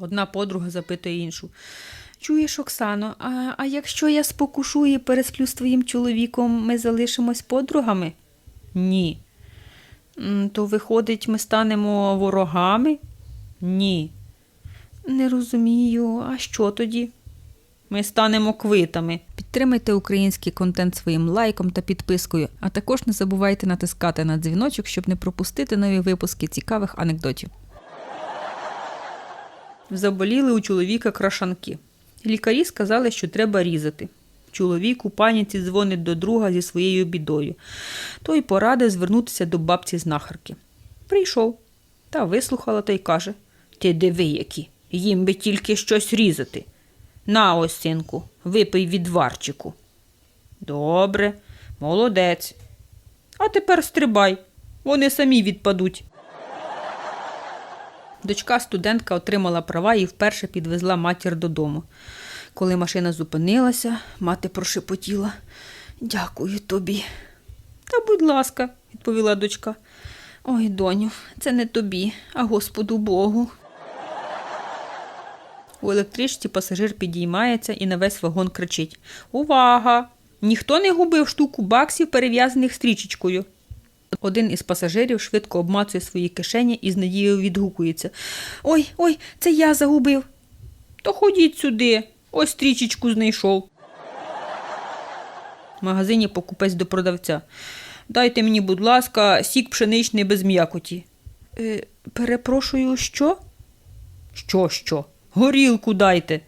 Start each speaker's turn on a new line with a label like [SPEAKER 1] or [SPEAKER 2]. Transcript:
[SPEAKER 1] Одна подруга запитує іншу. Чуєш, Оксано, а, а якщо я спокушу і пересплю з твоїм чоловіком, ми залишимось подругами? Ні. То виходить, ми станемо ворогами? Ні. Не розумію, а що тоді? Ми станемо квитами. Підтримайте український контент своїм лайком та підпискою, а також не забувайте натискати на дзвіночок, щоб не пропустити нові випуски цікавих анекдотів. Заболіли у чоловіка крашанки. Лікарі сказали, що треба різати. Чоловік у паніці дзвонить до друга зі своєю бідою. Той порадив звернутися до бабці знахарки. Прийшов та вислухала та й каже: Ти диви, які, їм би тільки щось різати. На ось, синку, випий відварчику. Добре, молодець. А тепер стрибай, вони самі відпадуть. Дочка студентка отримала права і вперше підвезла матір додому. Коли машина зупинилася, мати прошепотіла Дякую тобі. Та будь ласка, відповіла дочка. Ой, доню, це не тобі, а Господу Богу. У електричці пасажир підіймається і на весь вагон кричить Увага! Ніхто не губив штуку баксів, перев'язаних стрічечкою. Один із пасажирів швидко обмацує свої кишені і з надією відгукується. Ой, ой, це я загубив. То ходіть сюди, ось стрічечку знайшов. В магазині покупець до продавця. Дайте мені, будь ласка, сік пшеничний без м'якоті. Е, перепрошую, що? Що, що? Горілку дайте.